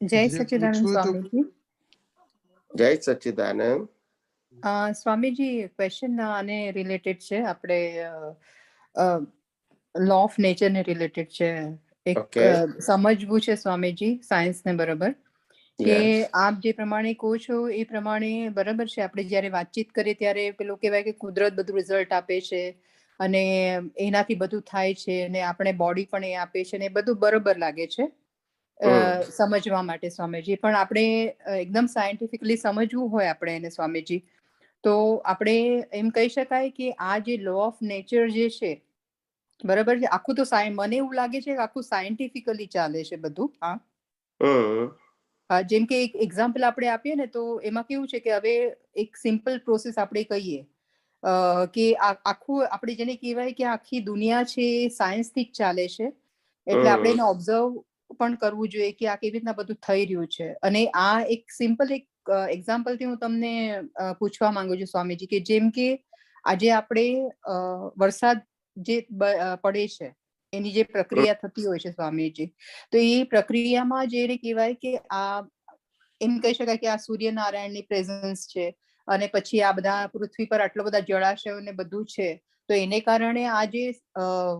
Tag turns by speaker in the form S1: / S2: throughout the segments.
S1: જય
S2: હતું-
S1: સ્વામીજી
S3: જય સચ્ચિદાનંદ
S1: સ્વામીજી ક્વેશ્ચન આને રિલેટેડ છે આપણે લો ઓફ નેચર ને રિલેટેડ છે એક સમજવું છે સ્વામીજી સાયન્સ ને બરાબર કે આપ જે પ્રમાણે કહો છો એ પ્રમાણે બરાબર છે? આપણે જ્યારે વાતચીત કરીએ ત્યારે પેલું કહેવાય કે કુદરત બધું રિઝલ્ટ આપે છે અને એનાથી બધું થાય છે અને આપણે બોડી પણ એ આપે છે ને એ બધું બરોબર લાગે છે. સમજવા માટે સ્વામીજી. પણ આપણે એકદમ સાયન્ટિફિકલી સમજવું હોય આપણે એને સ્વામીજી. તો આપણે એમ કહી શકાય કે આ જે લો ઓફ નેચર જે છે બરાબર છે? આખું તો મને એવું લાગે છે કે આખું સાયન્ટિફિકલી ચાલે છે બધું હા? જેમ કે એક એક્ઝામ્પલ આપણે આપીએ ને તો એમાં કેવું છે કે હવે એક સિમ્પલ પ્રોસેસ આપણે કહીએ. કે આખું આપણે જેને કહેવાય કે આખી દુનિયા છે સાયન્સથી જ ચાલે છે. એટલે આપણે એને ઓબ્ઝર્વ પણ કરવું જોઈએ કે આ કેવી રીતના બધું થઈ રહ્યું છે. અને આ એક સિમ્પલ એક એક્ઝામ્પલથી હું તમને પૂછવા માંગુ છું સ્વામીજી કે જેમ કે આજે આપણે વરસાદ જે પડે છે, એની જે પ્રક્રિયા થતી હોય છે સ્વામીજી, તો એ પ્રક્રિયામાં જે કહેવાય કે આ, એમ કહી શકાય કે આ સૂર્યનારાયણની પ્રેઝન્સ છે અને પછી આ બધા પૃથ્વી પર આટલો બધા જળાશયો ને બધું છે, તો એને કારણે આ જે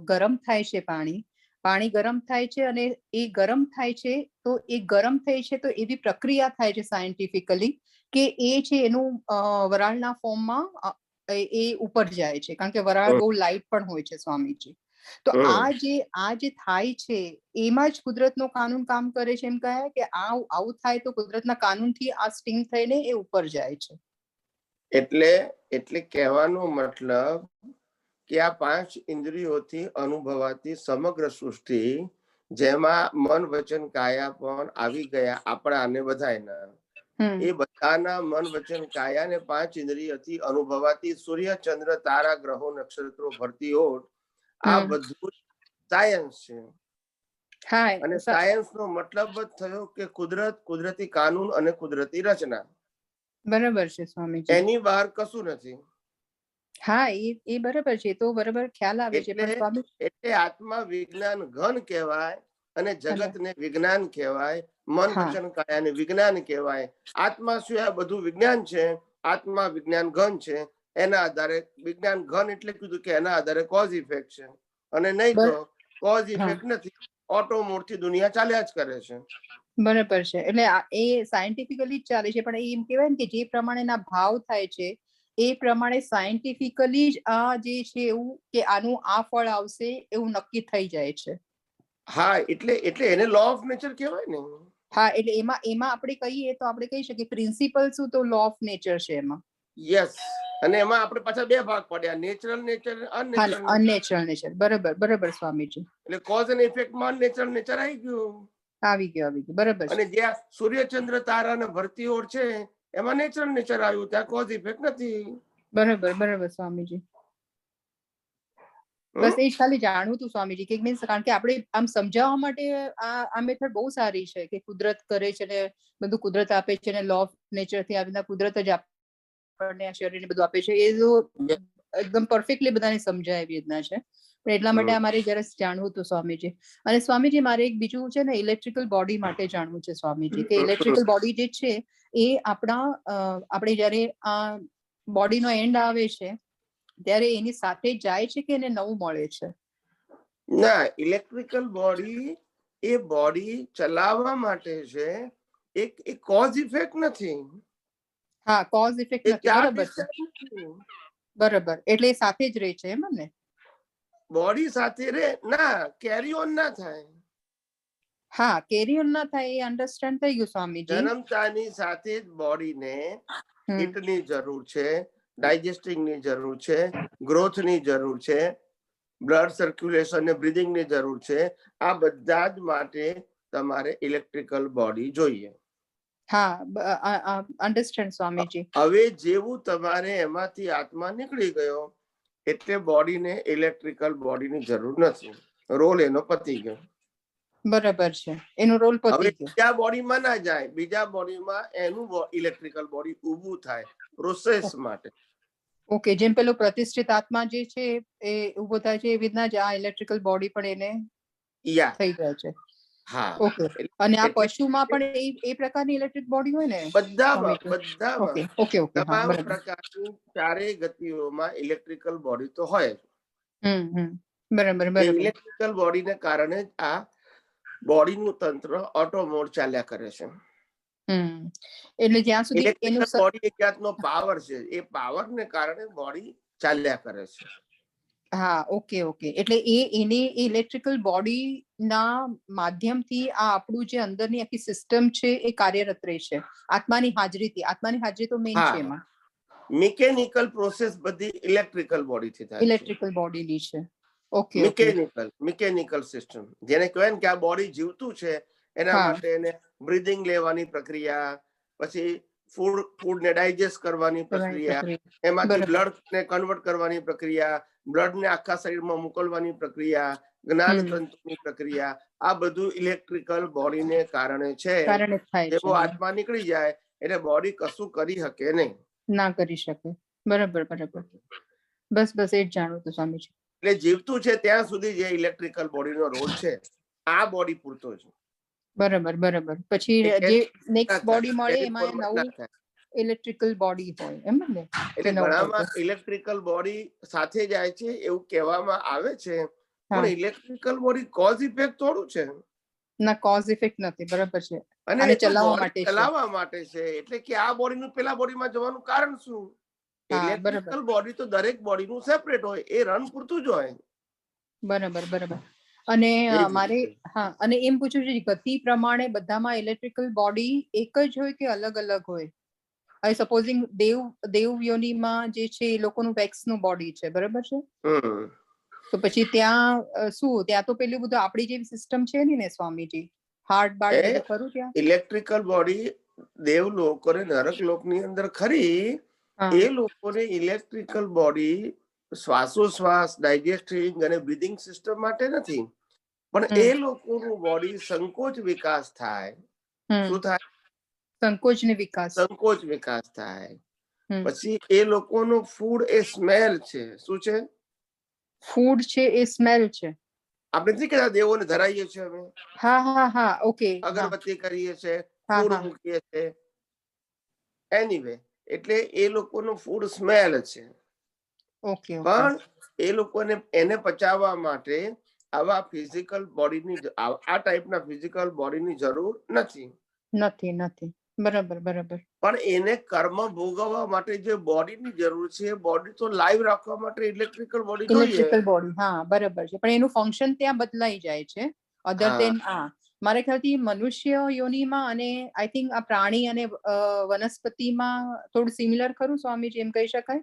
S1: ગરમ થાય છે પાણી પાણી ગરમ થાય છે અને એ ગરમ થાય છે તો એ ગરમ થાય છે તો એવી પ્રક્રિયા થાય છે સાયન્ટિફિકલી કે એ છે એનું વરાળના ફોર્મમાં એ ઉપર જાય છે. કારણ કે વરાળ બહુ લાઇટ પણ હોય છે સ્વામીજી. તો આ જે આ જે થાય છે એમાં જ કુદરતનો કાનૂન કામ કરે છે એમ કહે કે આ આવું થાય તો કુદરતના કાનૂનથી આ સ્ટીમ થઈને એ ઉપર જાય છે.
S3: એટલે એટલે કહેવાનો મતલબ કે આ પાંચ ઇન્દ્રિયોથી અનુભવાતી સમગ્ર સૃષ્ટિ જેમાં મન વચન કાયા પણ આવી ગયા આપણા અને બધાયના. એ બધાના મન વચન કાયા ને પાંચ ઇન્દ્રિયથી અનુભવાતી સૂર્ય ચંદ્ર તારા ગ્રહો નક્ષત્રો ભરતી ઓટ આ બધું સાયન્સ છે. અને સાયન્સ નો મતલબ જ થયો કે કુદરત કુદરતી કાનૂન અને કુદરતી રચના.
S1: બરાબર છે સ્વામી
S3: એની બહાર કશું નથી.
S1: હા એ એ બરાબર છે તો બરાબર ખ્યાલ આવે છે પણ
S3: એટલે આત્મા વિજ્ઞાન ઘન કહેવાય અને જગતને વિજ્ઞાન કહેવાય મન. વચન કાયાને વિજ્ઞાન કહેવાય. આત્મા સિવાય બધું વિજ્ઞાન છે? આત્મા વિજ્ઞાન ઘન છે. એના આધારે વિજ્ઞાન ઘન એટલે કીધું કે એના આધારે કોઝ ઇફેક્ટ છે. અને નહીં તો કોઝ ઇફેક્ટ નથી ઓટો મોડથી દુનિયા ચાલ્યા જ કરે છે.
S1: બરાબર છે એટલે એ સાયન્ટિફિકલી જ ચાલે છે પણ એ એમ કહેવાય ને કે જે પ્રમાણેના ભાવ થાય છે એ પ્રમાણે સાયન્ટિફિકલી જ આ જે છે એવું કે આનું આ ફળ આવશે એવું નક્કી થઈ જાય છે.
S3: હા એટલે એટલે એને લો ઓફ નેચર કહેવાય ને.
S1: હા એટલે એમાં એમાં આપણે કહીએ તો આપણે કહી શકીએ પ્રિન્સિપલ શું તો લો ઓફ નેચર છે એમાં.
S3: યસ અને એમાં આપણે પાછા બે ભાગ પડ્યા natural nature unnatural
S1: unnatural nature બરાબર બરાબર સ્વામીજી.
S3: એટલે કોઝ અને ઇફેક્ટમાં નેચરલ નેચર આવી ગયું.
S1: આવી ગયું આવી ગયું બરાબર
S3: અને જ્યાં સૂર્યચંદ્ર તારા અને ભરતી ઓર છે એમાં નેચરલ નેચર આવ્યું ત્યાં કોઝ ઇફેક્ટ નથી.
S1: બરાબર બરાબર સ્વામીજી. બસ એ ખાલી જાણવું હતું સ્વામીજી કે મીન્સ કારણ કે આપણે આમ સમજાવવા માટે આ આ મેથડ બહુ સારી છે કે કુદરત કરે છે ને બધું કુદરત આપે છે ને લો ઓફ નેચરથી આવી રીતના કુદરત જ આપણને આ શરીરને બધું આપે છે એ જો એકદમ પરફેક્ટલી બધાને સમજાય એવી રીતના છે. પણ એટલા માટે. અમારે જરા જાણવું હતું સ્વામીજી. અને સ્વામીજી મારે એક બીજું છે ને ઇલેક્ટ્રિકલ બોડી માટે જાણવું છે સ્વામીજી કે ઇલેક્ટ્રિકલ બોડી જે છે એ આપણા આપણે જ્યારે આ બોડીનો એન્ડ આવે છે ત્યારે એની સાથે જાય છે કે એને નવું મળે છે?
S3: ના ઇલેક્ટ્રિકલ બોડી એ બોડી ચલાવવા માટે છે એક એક કોઝ ઇફેક્ટ નથી.
S1: હા કોઝ ઇફેક્ટ નથી બરાબર બરાબર એટલે એ સાથે જ રહે છે એમ ને?
S3: બોડી સાથે રે ના કેરી ઓન ના થાય.
S1: હા કેરી ઓન ના થાય એ અન્ડરસ્ટેન્ડ થઈ ગયું સ્વામીજી.
S3: જન્મતાની સાથે જ બોડીને હીટની જરૂર છે ડાયજેસ્ટિંગની જરૂર છે ગ્રોથની જરૂર છે બ્લડ સર્ક્યુલેશન ને બ્રીધિંગની જરૂર છે. આ બધા જ માટે તમારે ઇલેક્ટ્રિકલ બોડી જોઈએ.
S1: હા અન્ડરસ્ટેન્ડ સ્વામીજી.
S3: હવે જેવું તમારે એમાંથી આત્મા નીકળી ગયો એટલે બોડીને ઇલેક્ટ્રિકલ બોડીની જરૂર નથી. રોલ એનો પતી ગયો.
S1: બરાબર છે. એનો રોલ પતી ગયો.
S3: બીજા બોડીમાં ના જાય. બીજા બોડીમાં એનું ઇલેક્ટ્રિકલ બોડી ઊભું થાય પ્રોસેસ માટે.
S1: ઓકે જેમ પેલો પ્રતિષ્ઠિત આત્મા જે છે એ ઊભો થાય છે એવી રીતના જ આ ઇલેક્ટ્રિકલ બોડી પણ એને
S3: યા
S1: થઈ જાય છે.
S3: હા.
S1: અને આ પશુમાં પણ એ પ્રકારની ઇલેક્ટ્રિક બોડી હોય ને?
S3: બધામાં
S1: બધા
S3: બધામાં.
S1: ઓકે ઓકે
S3: તમામ પ્રકારની ચારેય ગતિઓમાં ઇલેક્ટ્રિકલ બોડી તો હોય
S1: હમ હમ. બરાબર બરાબર.
S3: ઇલેક્ટ્રિકલ બોડીને કારણે જ આ બોડીનું તંત્ર ઓટો મોડ ચાલ્યા કરે છે.
S1: હમ. એટલે જ્યાં સુધી એનું
S3: બોડી એક જાતનો પાવર છે. એ પાવરને કારણે બોડી ચાલ્યા કરે છે.
S1: હા ઓકે ઓકે. એટલે એ એને ઇલેક્ટ્રિકલ બોડી ના માધ્યમથી આ આપણું જે અંદરની આખી સિસ્ટમ છે એ કાર્યરત રહેશે. આત્માની હાજરીથી. આત્માની હાજરી તો મેઇન
S3: હા.
S1: છે એમાં.
S3: મિકેનિકલ પ્રોસેસ બધી ઇલેક્ટ્રિકલ બોડીથી થાય
S1: ઇલેક્ટ્રિકલ બોડીની છે. Okay okay.
S3: Mechanical mechanical system. જેને કહેવાય ને કે આ બોડી જીવતું છે એના માટે એને બ્રીધિંગ લેવાની પ્રક્રિયા પછી ફૂડ ફૂડને ડાયજેસ્ટ કરવાની પ્રક્રિયા એમાંથી બ્લડને કન્વર્ટ કરવાની પ્રક્રિયા બ્લડ ને આખા શરીરમાં મોકલવાની પ્રક્રિયા જ્ઞાન. તંતુની પ્રક્રિયા આ બધું ઇલેક્ટ્રિકલ બોડીને કારણે છે. જેવો આત્મા નીકળી જાય એટલે બોડી કશું કરી શકે નહીં.
S1: ના કરી શકે. બરાબર બરાબર. બસ બસ એ જ જાણવું હતું સ્વામીજી.
S3: એટલે જીવતું છે ત્યાં સુધી જે ઇલેક્ટ્રિકલ બોડીનો રોલ છે આ બોડી પૂરતો છે
S1: બરાબર બરાબર. પછી જે નેક્સ્ટ બોડી મળે એમાં નવું ઇલેક્ટ્રિકલ બોડી હોય એમ ને?
S3: એટલે ઘણામાં ઇલેક્ટ્રિકલ બોડી સાથે જાય છે એવું કહેવામાં આવે છે. પણ ઇલેક્ટ્રિકલ બોડી કોઝ ઇફેક્ટ થોડું છે.
S1: ના કોઝ ઇફેક્ટ નથી બરાબર છે.
S3: અને
S1: ચલાવવા માટે છે.
S3: ચલાવવા માટે છે. એટલે કે આ બોડીનું પેલા બોડીમાં જવાનું કારણ શું? ઇલેક્ટ્રિકલ બોડી તો દરેક બોડીનું સેપરેટ હોય એ રન પૂરતું જ હોય.
S1: બરાબર બરાબર. અને મારે હા અને એમ પૂછવું છે ગતિ પ્રમાણે બધામાં ઇલેક્ટ્રિકલ બોડી એક જ હોય કે અલગ અલગ હોય? આઈ સપોઝિંગ દેવ દેવ યોનીમાં જે છે એ લોકોનું વેક્સનું બોડી છે બરાબર છે? તો પછી ત્યાં શું? ત્યાં તો પેલું બધું આપણી જેવી સિસ્ટમ છે ને સ્વામીજી? હાર્ટ બાર્ટ ખરું ત્યાં?
S3: ઇલેક્ટ્રિકલ બોડી દેવ લોકો ને નરક લોકની અંદર ખરી એ લોકોને ઇલેક્ટ્રિકલ બોડી શ્વાસોશ્વાસ ડાયજેસ્ટિંગ અને બ્રીધિંગ સિસ્ટમ માટે નથી. પણ એ લોકોનું બોડી સંકોચ વિકાસ થાય. શું થાય?
S1: સંકોચ ને વિકાસ.
S3: સંકોચ વિકાસ થાય. પછી એ લોકોનું ફૂડ એ સ્મેલ છે. શું છે?
S1: ફૂડ છે એ સ્મેલ છે.
S3: આપણે નથી કહેતા દેવોને ધરાઈએ છીએ અમે?
S1: હા હા હા ઓકે
S3: અગરબત્તી કરીએ છીએ ફૂડ મૂકીએ છીએ એનીવે એટલે એ લોકોનું ફૂડ સ્મેલ છે.
S1: ઓકે ઓકે
S3: પણ એ લોકોને એને પચાવવા માટે આવા ફિઝિકલ બોડીની આ ટાઈપના ફિઝિકલ બોડીની જરૂર નથી.
S1: નથી નથી. બરાબર બરાબર.
S3: પણ એને કર્મ ભોગવવા માટે જે બોડીની જરૂર છે બોડી તો લાઈવ રાખવા માટે ઇલેક્ટ્રિકલ બોડી જોઈએ.
S1: ઇલેક્ટ્રિકલ બોડી હા બરાબર છે. પણ એનું ફંક્શન ત્યાં બદલાઈ જાય છે. અધર ધેન આ મારા ખ્યાલથી મનુષ્ય યોનિમાં અને આઈ થિંક આ પ્રાણી અને વનસ્પતિમાં થોડું સિમિલર ખરું સ્વામીજી એમ કહી શકાય?